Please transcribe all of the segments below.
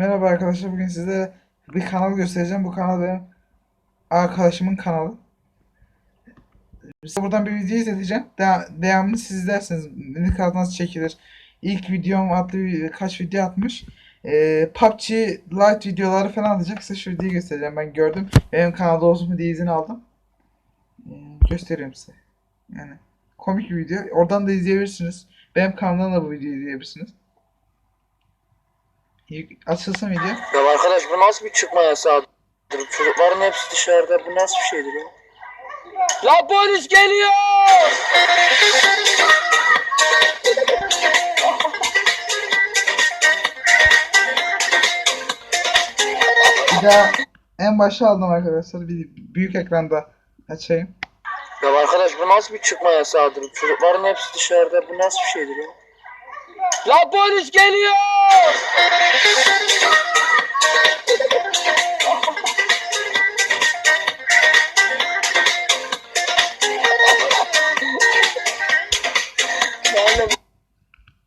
Merhaba arkadaşlar. Bugün size bir kanal göstereceğim. Bu kanal benim arkadaşımın kanalı. Size buradan bir video izleteceğim. Dev- devamını siz izlersiniz. Kadar nasıl çekilir. İlk videom adlı kaç video atmış. Ee, PUBG Lite videoları falan atacak. Size şu videoyu göstereceğim. Ben gördüm. Benim kanalda olsun diye izin aldım. Ee, göstereyim size. Yani komik bir video. Oradan da izleyebilirsiniz. Benim kanalımdan da bu videoyu izleyebilirsiniz. Açılsın video. Ya arkadaş bu nasıl bir çıkma yasağıdır? Çocukların hepsi dışarıda. Bu nasıl bir şeydir ya? La polis geliyor! Bir daha en başa aldım arkadaşlar. Bir büyük ekranda açayım. Ya arkadaş bu nasıl bir çıkma yasağıdır? Çocukların hepsi dışarıda. Bu nasıl bir şeydir ya? La polis geliyor!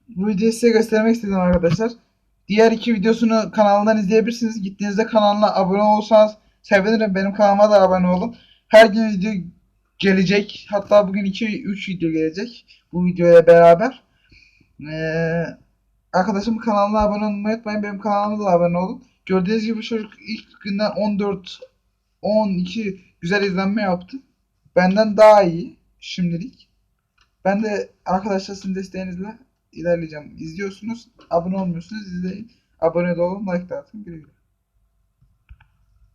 Bu videoyu size göstermek istedim arkadaşlar. Diğer iki videosunu kanalından izleyebilirsiniz. Gittiğinizde kanalına abone olursanız sevinirim. Benim kanalıma da abone olun. Her gün video gelecek. Hatta bugün 2-3 video gelecek. Bu videoya beraber. Ee, arkadaşımın kanalına abone olmayı unutmayın. Benim kanalıma da abone olun. Gördüğünüz gibi çocuk ilk günden 14 12 güzel izlenme yaptı. Benden daha iyi şimdilik. Ben de arkadaşlar sizin desteğinizle ilerleyeceğim. İzliyorsunuz, abone olmuyorsunuz, izleyin. Abone olun, like de atın. Güle güle.